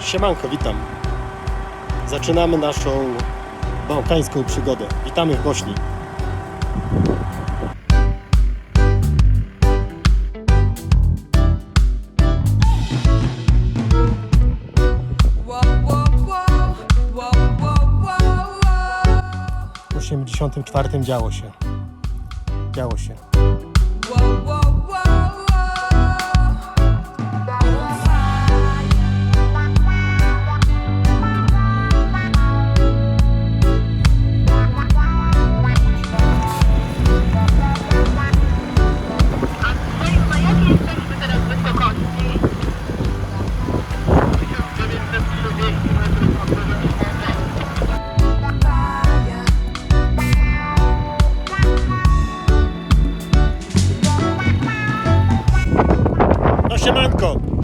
Siemanko, witam. Zaczynamy naszą bałkańską przygodę. Witamy w Bośni. W 84 działo się. Działo się.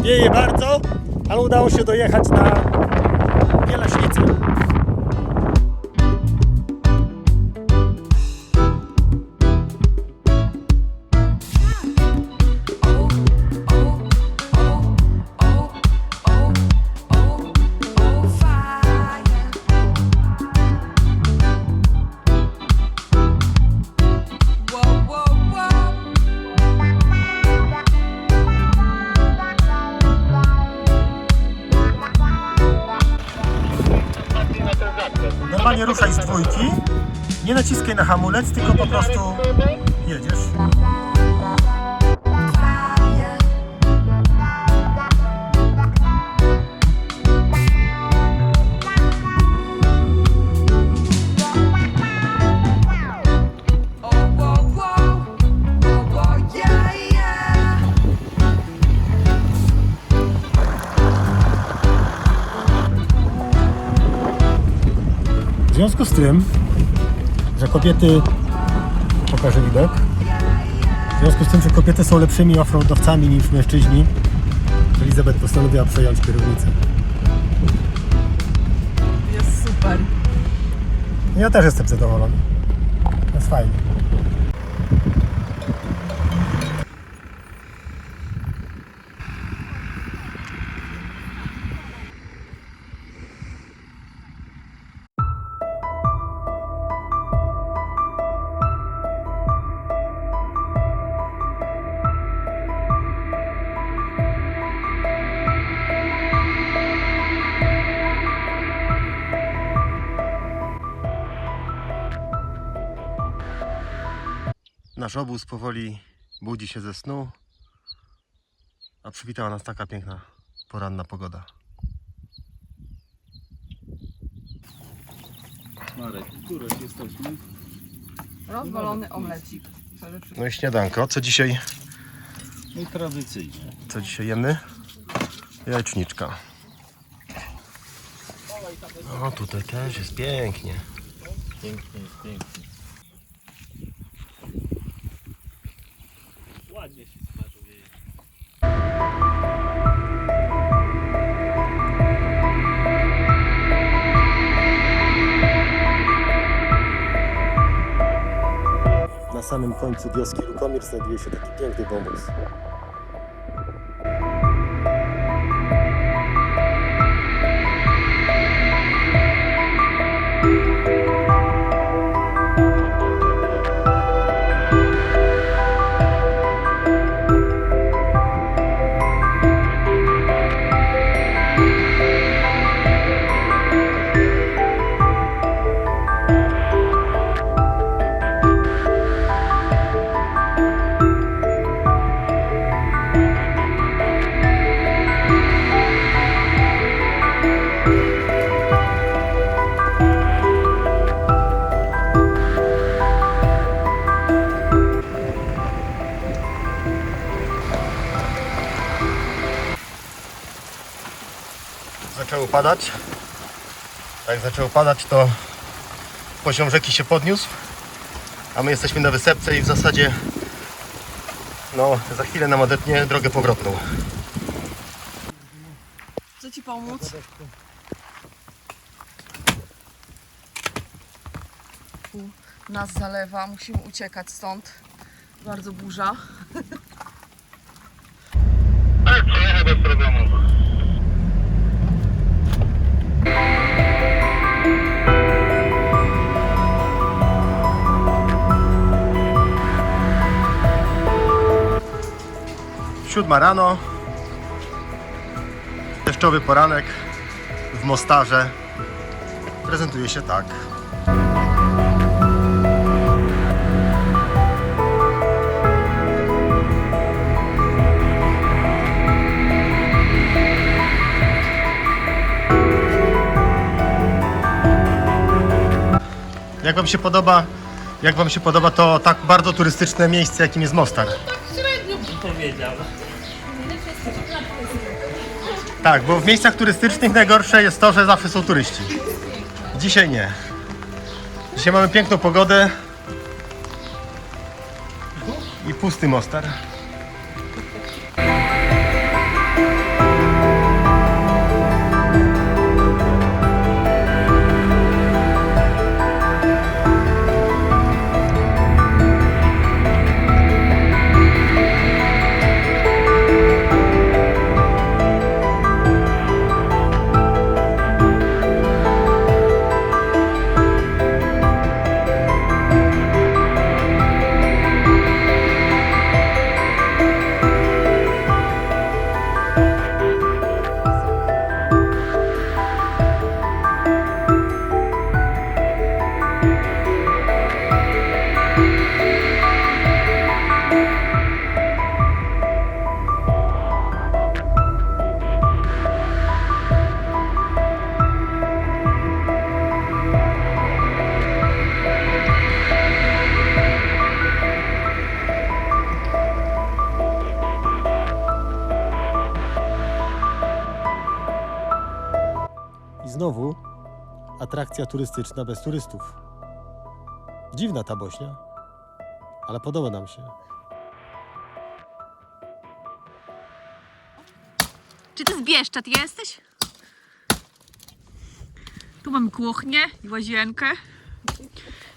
Wieje bardzo, ale udało się dojechać na Normalnie ruszaj z dwójki, nie naciskaj na hamulec, tylko po prostu jedziesz. W związku z tym, że kobiety... Pokażę widok. W związku z tym, że kobiety są lepszymi offroadowcami niż mężczyźni, Elizabeth postanowiła przejąć kierownicę. Jest super. Ja też jestem zadowolony. To jest fajnie. Nasz obóz powoli budzi się ze snu, a przywitała nas taka piękna poranna pogoda. Marek, któreś jesteśmy? Rozwalony omlecik. No i śniadanko. Co dzisiaj, No i tradycyjnie. co dzisiaj jemy? Jajeczniczka. O, tutaj też jest pięknie. Pięknie jest pięknie. Końcu wioski Lukomir znajduje się taki piękny wąwóz. Zaczęło padać. A jak zaczęło padać, to poziom rzeki się podniósł. A my jesteśmy na wysepce i w zasadzie no, za chwilę nam odetnie drogę powrotną. Chcę ci pomóc? Nas zalewa, musimy uciekać stąd. Bardzo burza. Siódma rano. Deszczowy poranek w Mostarze. Prezentuje się tak. Jak Wam się podoba, jak Wam się podoba to tak bardzo turystyczne miejsce, jakim jest Mostar? Tak, bo w miejscach turystycznych najgorsze jest to, że zawsze są turyści. Dzisiaj nie. Dzisiaj mamy piękną pogodę i pusty Mostar. I znowu atrakcja turystyczna bez turystów. Dziwna ta Bośnia, ale podoba nam się. Czy ty z jesteś? Tu mamy kuchnię i łazienkę.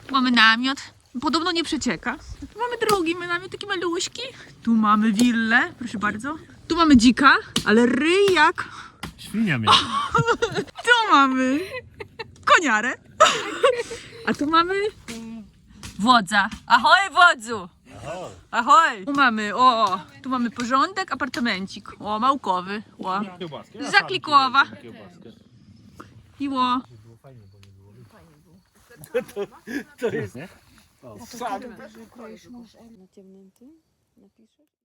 Tu mamy namiot. Podobno nie przecieka. Tu mamy drugi namiot, taki maluśki. Tu mamy willę, proszę bardzo. Tu mamy dzika, ale ryj jak... Świnia miała. Tu mamy koniarę. A tu mamy wodza. Ahoj wodzu! Ahoj! Tu mamy, o, tu mamy porządek, apartamencik. O, małkowy. O. Zaklikowa. I o. To jest? Na ciemnym tym napiszesz?